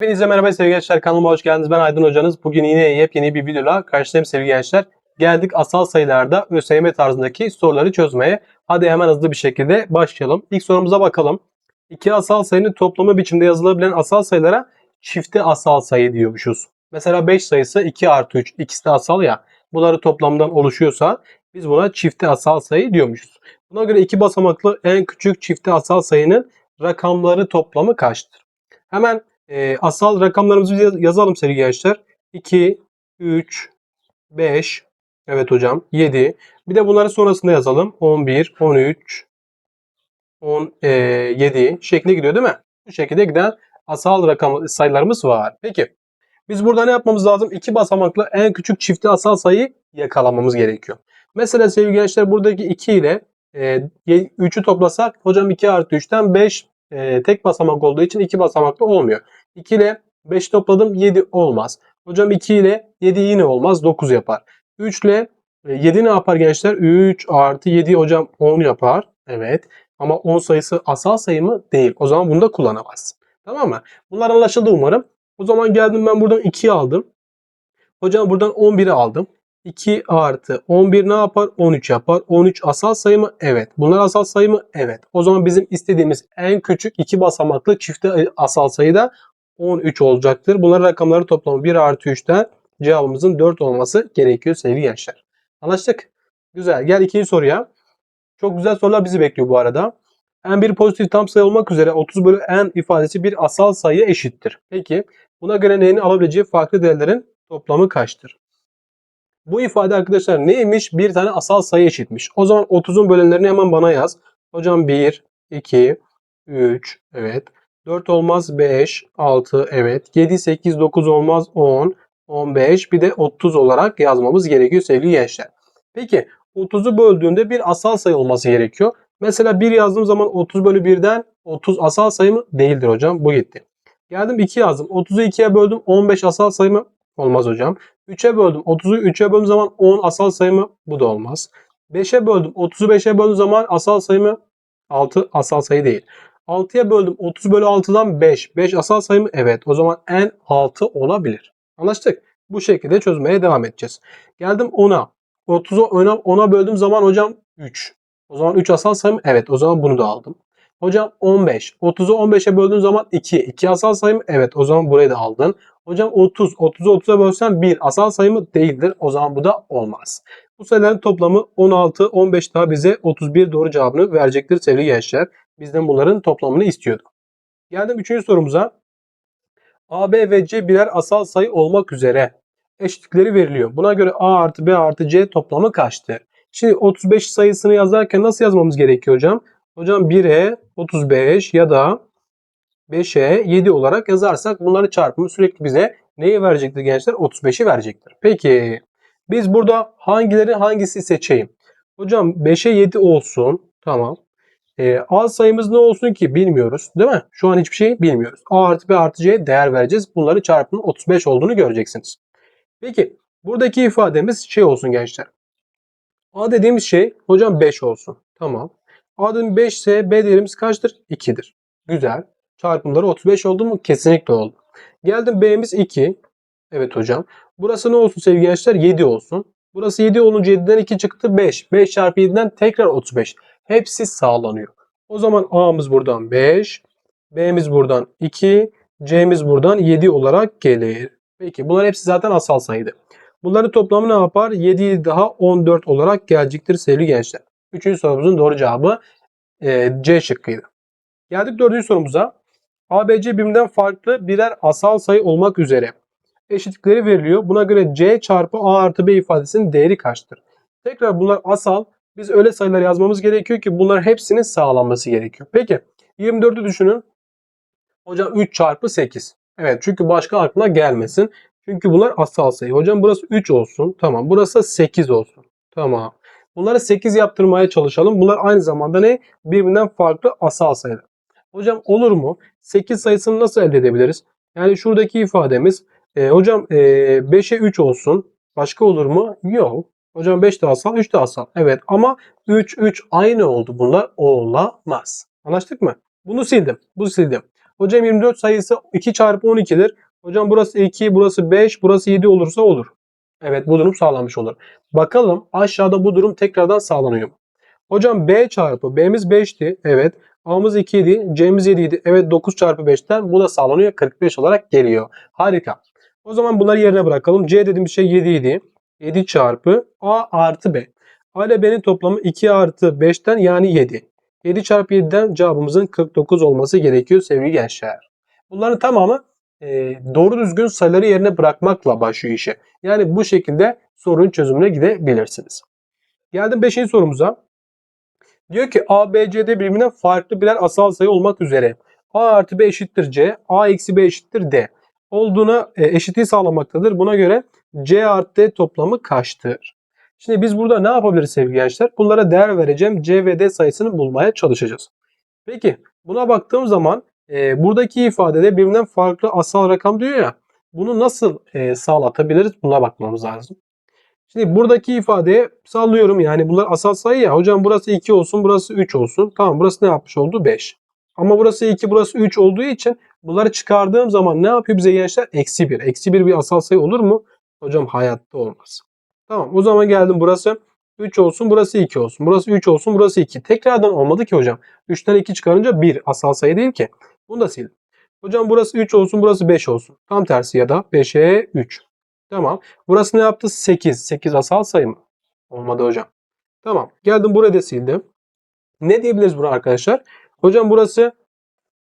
Hepinize merhaba sevgili gençler kanalıma hoş geldiniz. Ben Aydın hocanız. Bugün yine yepyeni bir videoyla karşınızdayım sevgili gençler. Geldik asal sayılarda ÖSYM tarzındaki soruları çözmeye. Hadi hemen hızlı bir şekilde başlayalım. İlk sorumuza bakalım. İki asal sayının toplamı biçimde yazılabilen asal sayılara çifte asal sayı diyormuşuz. Mesela 5 sayısı 2 artı 3 ikisi de asal ya. Bunları toplamdan oluşuyorsa biz buna çifte asal sayı diyormuşuz. Buna göre iki basamaklı en küçük çifte asal sayının rakamları toplamı kaçtır? Hemen e, asal rakamlarımızı yaz- yazalım sevgili gençler. 2, 3, 5, evet hocam 7. Bir de bunları sonrasında yazalım. 11, 13, 10, e, 7 şeklinde gidiyor değil mi? Bu şekilde giden asal rakam sayılarımız var. Peki biz burada ne yapmamız lazım? İki basamaklı en küçük çifti asal sayı yakalamamız gerekiyor. Mesela sevgili gençler buradaki 2 ile e, 3'ü toplasak hocam 2 artı 3'ten 5 e, tek basamak olduğu için 2 basamaklı olmuyor. 2 ile 5 topladım 7 olmaz. Hocam 2 ile 7 yine olmaz 9 yapar. 3 ile 7 ne yapar gençler? 3 artı 7 hocam 10 yapar. Evet. Ama 10 sayısı asal sayı mı? Değil. O zaman bunu da kullanamazsın. Tamam mı? Bunlar anlaşıldı umarım. O zaman geldim ben buradan 2'yi aldım. Hocam buradan 11'i aldım. 2 artı 11 ne yapar? 13 yapar. 13 asal sayı mı? Evet. Bunlar asal sayı mı? Evet. O zaman bizim istediğimiz en küçük iki basamaklı çifte asal sayı da 13 olacaktır. Bunların rakamları toplamı 1 artı 3'ten cevabımızın 4 olması gerekiyor sevgili gençler. Anlaştık. Güzel. Gel ikinci soruya. Çok güzel sorular bizi bekliyor bu arada. En bir pozitif tam sayı olmak üzere 30 bölü n ifadesi bir asal sayı eşittir. Peki buna göre n'nin alabileceği farklı değerlerin toplamı kaçtır? Bu ifade arkadaşlar neymiş? Bir tane asal sayı eşitmiş. O zaman 30'un bölenlerini hemen bana yaz. Hocam 1, 2, 3, evet. 4 olmaz 5, 6, evet. 7, 8, 9 olmaz 10, 15. Bir de 30 olarak yazmamız gerekiyor sevgili gençler. Peki 30'u böldüğünde bir asal sayı olması gerekiyor. Mesela 1 yazdığım zaman 30 bölü 1'den 30 asal sayı mı? Değildir hocam. Bu gitti. Geldim 2 yazdım. 30'u 2'ye böldüm. 15 asal sayı mı? Olmaz hocam. 3'e böldüm. 30'u 3'e böldüğüm zaman 10 asal sayı mı? Bu da olmaz. 5'e böldüm. 30'u 5'e böldüğüm zaman asal sayı mı? 6 asal sayı değil. 6'ya böldüm. 30 bölü 6'dan 5. 5 asal sayı mı? Evet. O zaman en 6 olabilir. Anlaştık. Bu şekilde çözmeye devam edeceğiz. Geldim 10'a. 30'u 10'a 10'a böldüğüm zaman hocam 3. O zaman 3 asal sayı mı? Evet. O zaman bunu da aldım. Hocam 15. 30'u 15'e böldüğüm zaman 2. 2 asal sayı mı? Evet. O zaman burayı da aldın. Hocam 30. 30'u 30'a bölsem 1. Asal sayı mı? Değildir. O zaman bu da olmaz. Bu sayıların toplamı 16, 15 daha bize 31 doğru cevabını verecektir sevgili gençler. Bizden bunların toplamını istiyordu. Geldim 3. sorumuza. A, B ve C birer asal sayı olmak üzere eşitlikleri veriliyor. Buna göre A artı B artı C toplamı kaçtır? Şimdi 35 sayısını yazarken nasıl yazmamız gerekiyor hocam? Hocam 1'e 35 ya da 5'e 7 olarak yazarsak bunları çarpımı sürekli bize neyi verecektir gençler? 35'i verecektir. Peki biz burada hangileri hangisi seçeyim? Hocam 5'e 7 olsun. Tamam. Ee, A sayımız ne olsun ki bilmiyoruz. Değil mi? Şu an hiçbir şey bilmiyoruz. A artı B artı C'ye değer vereceğiz. Bunları çarpımın 35 olduğunu göreceksiniz. Peki buradaki ifademiz şey olsun gençler. A dediğimiz şey hocam 5 olsun. Tamam. A dediğim 5 ise B değerimiz kaçtır? 2'dir. Güzel. Çarpımları 35 oldu mu? Kesinlikle oldu. Geldim B'miz 2. Evet hocam. Burası ne olsun sevgili gençler? 7 olsun. Burası 7 olunca 7'den 2 çıktı 5. 5 çarpı 7'den tekrar 35. Hepsi sağlanıyor. O zaman A'mız buradan 5. B'miz buradan 2. C'miz buradan 7 olarak gelir. Peki bunlar hepsi zaten asal sayıydı. Bunların toplamı ne yapar? 7 daha 14 olarak gelecektir sevgili gençler. Üçüncü sorumuzun doğru cevabı e, C şıkkıydı. Geldik dördüncü sorumuza. ABC birbirinden farklı birer asal sayı olmak üzere eşitlikleri veriliyor. Buna göre C çarpı A artı B ifadesinin değeri kaçtır? Tekrar bunlar asal. Biz öyle sayılar yazmamız gerekiyor ki bunların hepsinin sağlanması gerekiyor. Peki 24'ü düşünün. Hocam 3 çarpı 8. Evet çünkü başka aklına gelmesin. Çünkü bunlar asal sayı. Hocam burası 3 olsun. Tamam. Burası 8 olsun. Tamam. Bunları 8 yaptırmaya çalışalım. Bunlar aynı zamanda ne? Birbirinden farklı asal sayılar. Hocam olur mu? 8 sayısını nasıl elde edebiliriz? Yani şuradaki ifademiz e, hocam e, 5'e 3 olsun. Başka olur mu? Yok. Hocam 5 de asal, 3 de asal. Evet ama 3, 3 aynı oldu. Bunlar olamaz. Anlaştık mı? Bunu sildim. Bunu sildim. Hocam 24 sayısı 2 çarpı 12'dir. Hocam burası 2, burası 5, burası 7 olursa olur. Evet bu durum sağlanmış olur. Bakalım aşağıda bu durum tekrardan sağlanıyor mu? Hocam B çarpı B'miz 5'ti. Evet. A'mız 2 idi. C'miz 7 idi. Evet 9 çarpı 5'ten bu da sağlanıyor. 45 olarak geliyor. Harika. O zaman bunları yerine bırakalım. C dediğim şey 7 idi. 7 çarpı A artı B. A ile B'nin toplamı 2 artı 5'ten yani 7. 7 çarpı 7'den cevabımızın 49 olması gerekiyor sevgili gençler. Bunların tamamı e, doğru düzgün sayıları yerine bırakmakla başlıyor işe. Yani bu şekilde sorunun çözümüne gidebilirsiniz. Geldim 5. sorumuza. Diyor ki A, B, C'de birbirinden farklı birer asal sayı olmak üzere A artı B eşittir C, A eksi B eşittir D olduğuna e, eşitliği sağlamaktadır. Buna göre C artı D toplamı kaçtır? Şimdi biz burada ne yapabiliriz sevgili gençler? Bunlara değer vereceğim. C ve D sayısını bulmaya çalışacağız. Peki buna baktığım zaman e, buradaki ifadede birbirinden farklı asal rakam diyor ya. Bunu nasıl e, sağlatabiliriz? Buna bakmamız lazım. Şimdi buradaki ifadeye sallıyorum yani bunlar asal sayı ya. Hocam burası 2 olsun, burası 3 olsun. Tamam burası ne yapmış oldu? 5. Ama burası 2, burası 3 olduğu için bunları çıkardığım zaman ne yapıyor bize gençler? Eksi 1. Eksi 1 bir asal sayı olur mu? Hocam hayatta olmaz. Tamam o zaman geldim burası 3 olsun, burası 2 olsun. Burası 3 olsun, burası 2. Tekrardan olmadı ki hocam. 3'ten 2 çıkarınca 1 asal sayı değil ki. Bunu da sildim. Hocam burası 3 olsun, burası 5 olsun. Tam tersi ya da 5'e 3. Tamam. Burası ne yaptı? 8. 8 asal sayı mı? Olmadı hocam. Tamam. Geldim buraya da sildim. Ne diyebiliriz buna arkadaşlar? Hocam burası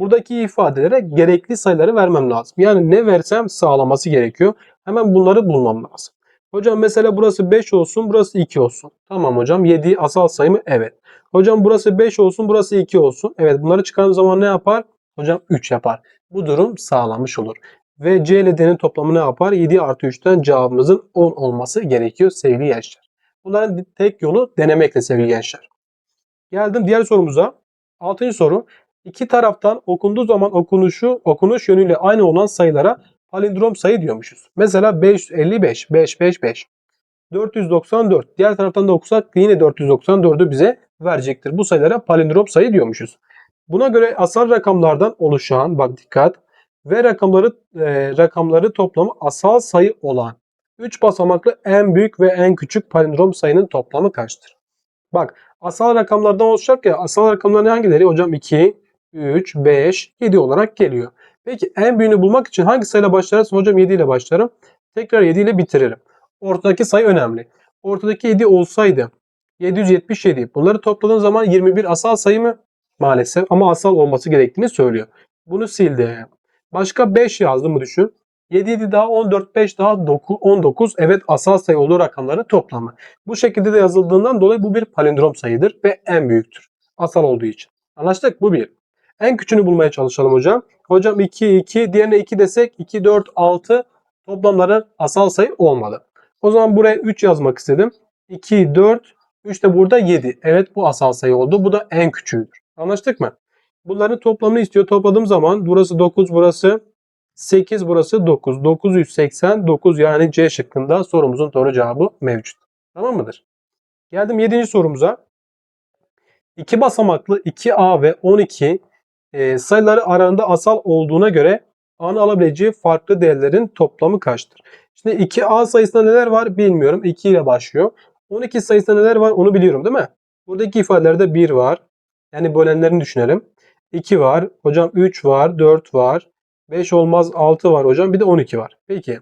buradaki ifadelere gerekli sayıları vermem lazım. Yani ne versem sağlaması gerekiyor. Hemen bunları bulmam lazım. Hocam mesela burası 5 olsun, burası 2 olsun. Tamam hocam. 7 asal sayı mı? Evet. Hocam burası 5 olsun, burası 2 olsun. Evet bunları çıkardığım zaman ne yapar? Hocam 3 yapar. Bu durum sağlanmış olur. Ve C ile D'nin toplamı ne yapar? 7 artı 3'ten cevabımızın 10 olması gerekiyor sevgili gençler. Bunların tek yolu denemekle sevgili gençler. Geldim diğer sorumuza. Altıncı soru. İki taraftan okunduğu zaman okunuşu okunuş yönüyle aynı olan sayılara palindrom sayı diyormuşuz. Mesela 555, 555, 494. Diğer taraftan da okusak yine 494'ü bize verecektir. Bu sayılara palindrom sayı diyormuşuz. Buna göre asal rakamlardan oluşan, bak dikkat, ve rakamları e, rakamları toplamı asal sayı olan 3 basamaklı en büyük ve en küçük palindrom sayının toplamı kaçtır? Bak asal rakamlardan oluşacak ya asal rakamların hangileri? Hocam 2, 3, 5, 7 olarak geliyor. Peki en büyüğünü bulmak için hangi sayıyla başlarız? Hocam 7 ile başlarım. Tekrar 7 ile bitiririm. Ortadaki sayı önemli. Ortadaki 7 olsaydı 777. Bunları topladığın zaman 21 asal sayı mı? Maalesef ama asal olması gerektiğini söylüyor. Bunu sildim. Başka 5 yazdım düşün. 7 7 daha 14 5 daha 9 19 evet asal sayı olduğu rakamların toplamı. Bu şekilde de yazıldığından dolayı bu bir palindrom sayıdır ve en büyüktür. Asal olduğu için. Anlaştık bu bir. En küçüğünü bulmaya çalışalım hocam. Hocam 2 2 diğerine 2 desek 2 4 6 toplamları asal sayı olmadı. O zaman buraya 3 yazmak istedim. 2 4 3 de burada 7. Evet bu asal sayı oldu. Bu da en küçüğüdür. Anlaştık mı? Bunların toplamını istiyor. Topladığım zaman burası 9, burası 8, burası 9. 989 yani C şıkkında sorumuzun doğru cevabı mevcut. Tamam mıdır? Geldim 7. sorumuza. 2 basamaklı 2A ve 12 e, sayıları arasında asal olduğuna göre A'nın alabileceği farklı değerlerin toplamı kaçtır? Şimdi 2A sayısında neler var bilmiyorum. 2 ile başlıyor. 12 sayısında neler var onu biliyorum değil mi? Buradaki ifadelerde 1 var. Yani bölenlerini düşünelim. 2 var. Hocam 3 var. 4 var. 5 olmaz 6 var hocam. Bir de 12 var. Peki.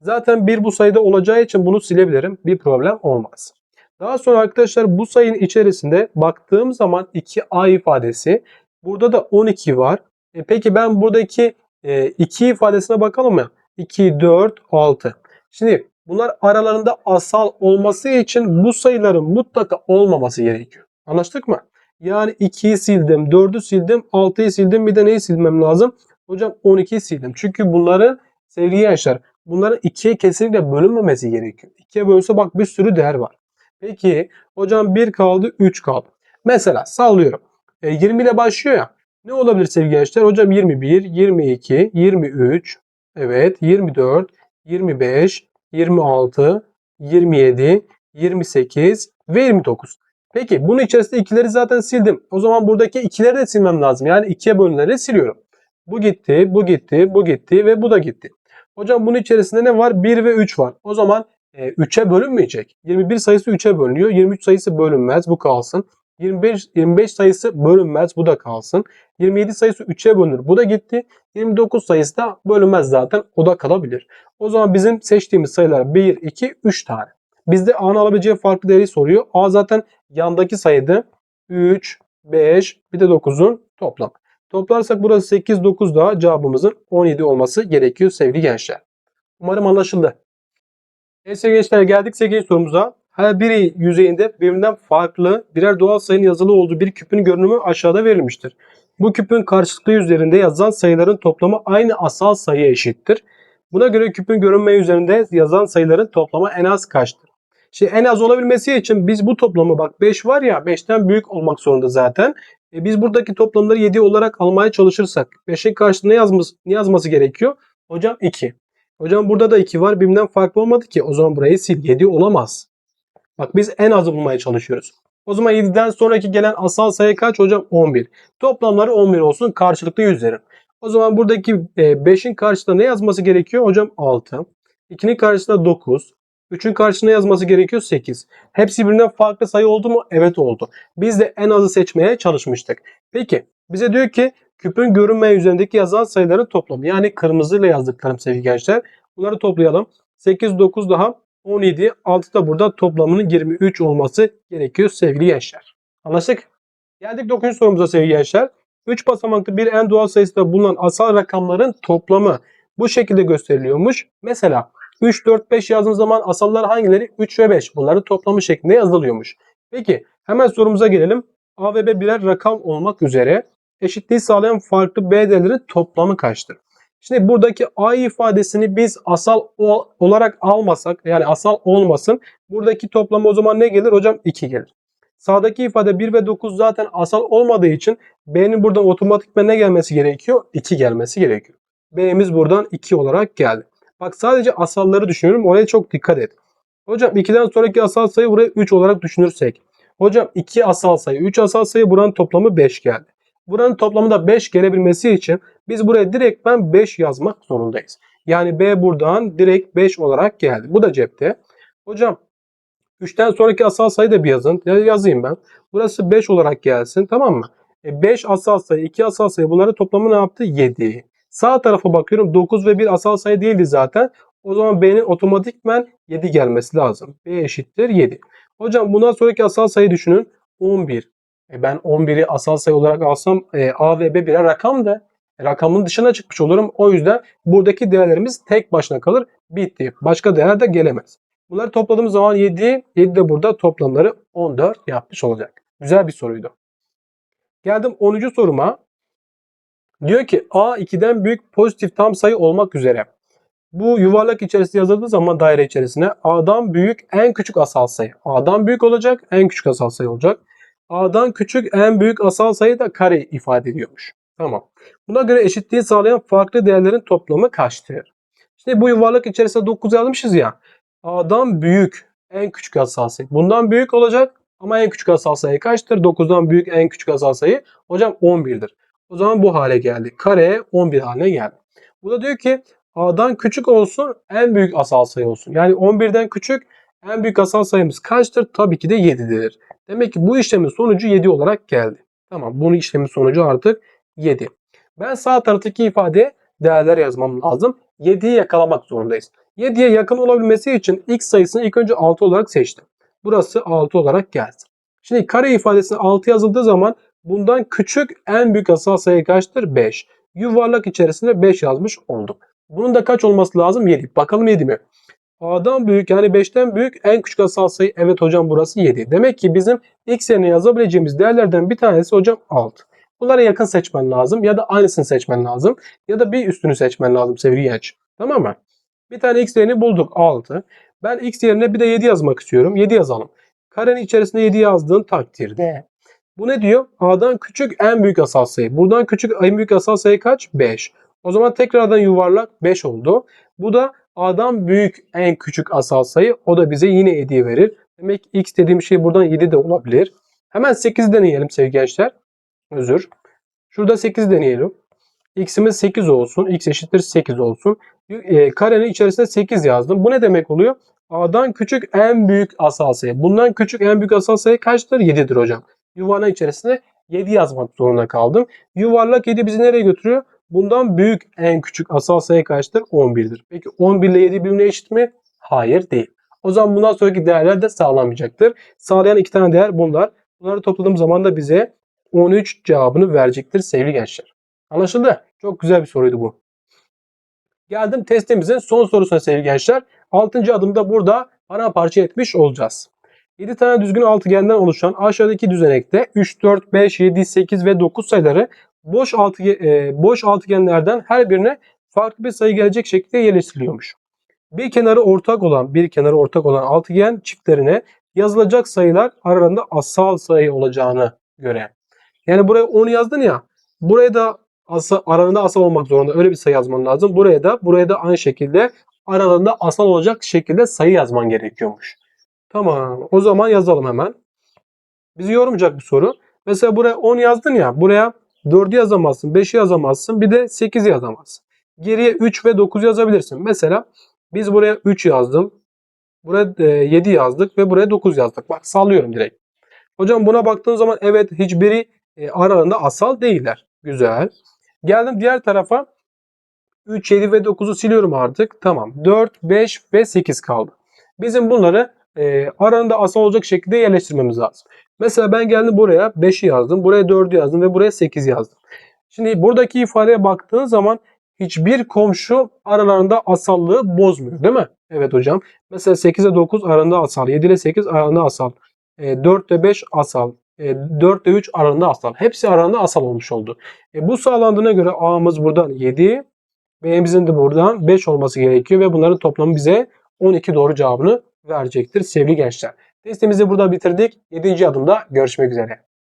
Zaten 1 bu sayıda olacağı için bunu silebilirim. Bir problem olmaz. Daha sonra arkadaşlar bu sayının içerisinde baktığım zaman 2a ifadesi. Burada da 12 var. E peki ben buradaki e, 2 ifadesine bakalım mı? 2, 4, 6. Şimdi bunlar aralarında asal olması için bu sayıların mutlaka olmaması gerekiyor. Anlaştık mı? Yani 2'yi sildim, 4'ü sildim, 6'yı sildim. Bir de neyi silmem lazım? Hocam 12'yi sildim. Çünkü bunların sevgili gençler bunların 2'ye kesinlikle bölünmemesi gerekiyor. 2'ye bölünse bak bir sürü değer var. Peki hocam 1 kaldı 3 kaldı. Mesela sallıyorum. E, 20 ile başlıyor ya. Ne olabilir sevgili gençler? Hocam 21, 22, 23, evet 24, 25, 26, 27, 28 ve 29. Peki bunun içerisinde ikileri zaten sildim. O zaman buradaki ikileri de silmem lazım. Yani ikiye bölünenleri siliyorum. Bu gitti, bu gitti, bu gitti ve bu da gitti. Hocam bunun içerisinde ne var? 1 ve 3 var. O zaman e, 3'e bölünmeyecek. 21 sayısı 3'e bölünüyor. 23 sayısı bölünmez. Bu kalsın. 25, 25 sayısı bölünmez. Bu da kalsın. 27 sayısı 3'e bölünür. Bu da gitti. 29 sayısı da bölünmez zaten. O da kalabilir. O zaman bizim seçtiğimiz sayılar 1, 2, 3 tane. Bizde A'nın alabileceği farklı değeri soruyor. A zaten yandaki sayıydı. 3, 5, bir de 9'un toplamı. Toplarsak burası 8, 9 daha cevabımızın 17 olması gerekiyor sevgili gençler. Umarım anlaşıldı. Evet sevgili gençler geldik 8. sorumuza. Her biri yüzeyinde birbirinden farklı birer doğal sayının yazılı olduğu bir küpün görünümü aşağıda verilmiştir. Bu küpün karşılıklı yüzlerinde yazan sayıların toplamı aynı asal sayıya eşittir. Buna göre küpün görünme üzerinde yazan sayıların toplamı en az kaçtır? Şimdi en az olabilmesi için biz bu toplamı bak 5 var ya 5'ten büyük olmak zorunda zaten. E biz buradaki toplamları 7 olarak almaya çalışırsak 5'in karşısında ne, yazması, ne yazması gerekiyor? Hocam 2. Hocam burada da 2 var. Birbirinden farklı olmadı ki. O zaman burayı sil. 7 olamaz. Bak biz en azı bulmaya çalışıyoruz. O zaman 7'den sonraki gelen asal sayı kaç hocam? 11. Toplamları 11 olsun. Karşılıklı yüzlerim. O zaman buradaki 5'in karşısında ne yazması gerekiyor? Hocam 6. 2'nin karşısında 9. 3'ün karşısına yazması gerekiyor 8. Hepsi birbirinden farklı sayı oldu mu? Evet oldu. Biz de en azı seçmeye çalışmıştık. Peki bize diyor ki küpün görünme üzerindeki yazan sayıların toplamı. Yani kırmızıyla yazdıklarım sevgili gençler. Bunları toplayalım. 8, 9 daha 17. 6 da burada toplamının 23 olması gerekiyor sevgili gençler. Anlaştık? Geldik 9. sorumuza sevgili gençler. 3 basamaklı bir en doğal sayısında bulunan asal rakamların toplamı bu şekilde gösteriliyormuş. Mesela 3, 4, 5 yazdığımız zaman asallar hangileri? 3 ve 5. Bunların toplamı şeklinde yazılıyormuş. Peki hemen sorumuza gelelim. A ve B birer rakam olmak üzere eşitliği sağlayan farklı B değerlerin toplamı kaçtır? Şimdi buradaki A ifadesini biz asal olarak almasak yani asal olmasın. Buradaki toplamı o zaman ne gelir? Hocam 2 gelir. Sağdaki ifade 1 ve 9 zaten asal olmadığı için B'nin buradan otomatikmen ne gelmesi gerekiyor? 2 gelmesi gerekiyor. B'miz buradan 2 olarak geldi. Bak sadece asalları düşünüyorum. Oraya çok dikkat et. Hocam 2'den sonraki asal sayı buraya 3 olarak düşünürsek. Hocam 2 asal sayı, 3 asal sayı buranın toplamı 5 geldi. Buranın toplamı da 5 gelebilmesi için biz buraya direkt ben 5 yazmak zorundayız. Yani B buradan direkt 5 olarak geldi. Bu da cepte. Hocam 3'ten sonraki asal sayı da bir yazın. Ya yazayım ben. Burası 5 olarak gelsin tamam mı? E 5 asal sayı, 2 asal sayı bunların toplamı ne yaptı? 7. Sağ tarafa bakıyorum 9 ve 1 asal sayı değildi zaten. O zaman B'nin otomatikmen 7 gelmesi lazım. B eşittir 7. Hocam bundan sonraki asal sayı düşünün. 11. E ben 11'i asal sayı olarak alsam e, A ve B birer rakam da e, rakamın dışına çıkmış olurum. O yüzden buradaki değerlerimiz tek başına kalır. Bitti. Başka değer de gelemez. Bunları topladığımız zaman 7, 7 de burada toplamları 14 yapmış olacak. Güzel bir soruydu. Geldim 10. soruma. Diyor ki A 2'den büyük pozitif tam sayı olmak üzere. Bu yuvarlak içerisinde yazıldığı zaman daire içerisine A'dan büyük en küçük asal sayı. A'dan büyük olacak, en küçük asal sayı olacak. A'dan küçük en büyük asal sayı da kare ifade ediyormuş. Tamam. Buna göre eşitliği sağlayan farklı değerlerin toplamı kaçtır? Şimdi bu yuvarlak içerisinde 9 yazmışız ya. A'dan büyük en küçük asal sayı. Bundan büyük olacak ama en küçük asal sayı kaçtır? 9'dan büyük en küçük asal sayı hocam 11'dir. O zaman bu hale geldi. Kare 11 haline geldi. Bu da diyor ki A'dan küçük olsun en büyük asal sayı olsun. Yani 11'den küçük en büyük asal sayımız kaçtır? Tabii ki de 7'dir. Demek ki bu işlemin sonucu 7 olarak geldi. Tamam bunun işlemin sonucu artık 7. Ben sağ taraftaki ifade değerler yazmam lazım. 7'yi yakalamak zorundayız. 7'ye yakın olabilmesi için x sayısını ilk önce 6 olarak seçtim. Burası 6 olarak geldi. Şimdi kare ifadesine 6 yazıldığı zaman bundan küçük en büyük asal sayı kaçtır? 5. Yuvarlak içerisinde 5 yazmış olduk. Bunun da kaç olması lazım? 7. Bakalım 7 mi? A'dan büyük yani 5'ten büyük en küçük asal sayı. Evet hocam burası 7. Demek ki bizim x yerine yazabileceğimiz değerlerden bir tanesi hocam 6. Bunlara yakın seçmen lazım ya da aynısını seçmen lazım ya da bir üstünü seçmen lazım sevgili genç. Tamam mı? Bir tane x değerini bulduk 6. Ben x yerine bir de 7 yazmak istiyorum. 7 yazalım. Karenin içerisinde 7 yazdığın takdirde bu ne diyor? A'dan küçük en büyük asal sayı. Buradan küçük en büyük asal sayı kaç? 5. O zaman tekrardan yuvarlak 5 oldu. Bu da A'dan büyük en küçük asal sayı. O da bize yine 7'yi verir. Demek x dediğim şey buradan 7 de olabilir. Hemen 8 deneyelim sevgili gençler. Özür. Şurada 8 deneyelim. x'imiz 8 olsun. x eşittir 8 olsun. E, karenin içerisine 8 yazdım. Bu ne demek oluyor? A'dan küçük en büyük asal sayı. Bundan küçük en büyük asal sayı kaçtır? 7'dir hocam. Yuvarlak içerisine 7 yazmak zorunda kaldım. Yuvarlak 7 bizi nereye götürüyor? Bundan büyük en küçük asal sayı kaçtır? 11'dir. Peki 11 ile 7 birbirine eşit mi? Hayır değil. O zaman bundan sonraki değerler de sağlanmayacaktır. Sağlayan iki tane değer bunlar. Bunları topladığım zaman da bize 13 cevabını verecektir sevgili gençler. Anlaşıldı? Çok güzel bir soruydu bu. Geldim testimizin son sorusuna sevgili gençler. 6. adımda burada paramparça etmiş olacağız. 7 tane düzgün altıgenden oluşan aşağıdaki düzenekte 3, 4, 5, 7, 8 ve 9 sayıları boş, altıge, e, boş altıgenlerden her birine farklı bir sayı gelecek şekilde yerleştiriliyormuş. Bir kenarı ortak olan, bir kenarı ortak olan altıgen çiftlerine yazılacak sayılar aralarında asal sayı olacağını göre. Yani buraya 10 yazdın ya, buraya da asa, aralarında asal olmak zorunda öyle bir sayı yazman lazım. Buraya da buraya da aynı şekilde aralarında asal olacak şekilde sayı yazman gerekiyormuş. Tamam. O zaman yazalım hemen. Bizi yorumlayacak bir soru. Mesela buraya 10 yazdın ya. Buraya 4'ü yazamazsın. 5'i yazamazsın. Bir de 8'i yazamazsın. Geriye 3 ve 9 yazabilirsin. Mesela biz buraya 3 yazdım. Buraya e, 7 yazdık ve buraya 9 yazdık. Bak sallıyorum direkt. Hocam buna baktığın zaman evet hiçbiri e, aralarında asal değiller. Güzel. Geldim diğer tarafa. 3, 7 ve 9'u siliyorum artık. Tamam. 4, 5 ve 8 kaldı. Bizim bunları e, aralarında asal olacak şekilde yerleştirmemiz lazım. Mesela ben geldim buraya 5'i yazdım. Buraya 4'ü yazdım ve buraya 8 yazdım. Şimdi buradaki ifadeye baktığın zaman hiçbir komşu aralarında asallığı bozmuyor değil mi? Evet hocam. Mesela 8 ile 9 arasında asal. 7 ile 8 arasında asal. E, 4 ile 5 asal. E, 4 ile 3 arasında asal. Hepsi arasında asal olmuş oldu. E, bu sağlandığına göre A'mız buradan 7. B'mizin de buradan 5 olması gerekiyor ve bunların toplamı bize 12 doğru cevabını verecektir sevgili gençler. Testimizi burada bitirdik. 7. adımda görüşmek üzere.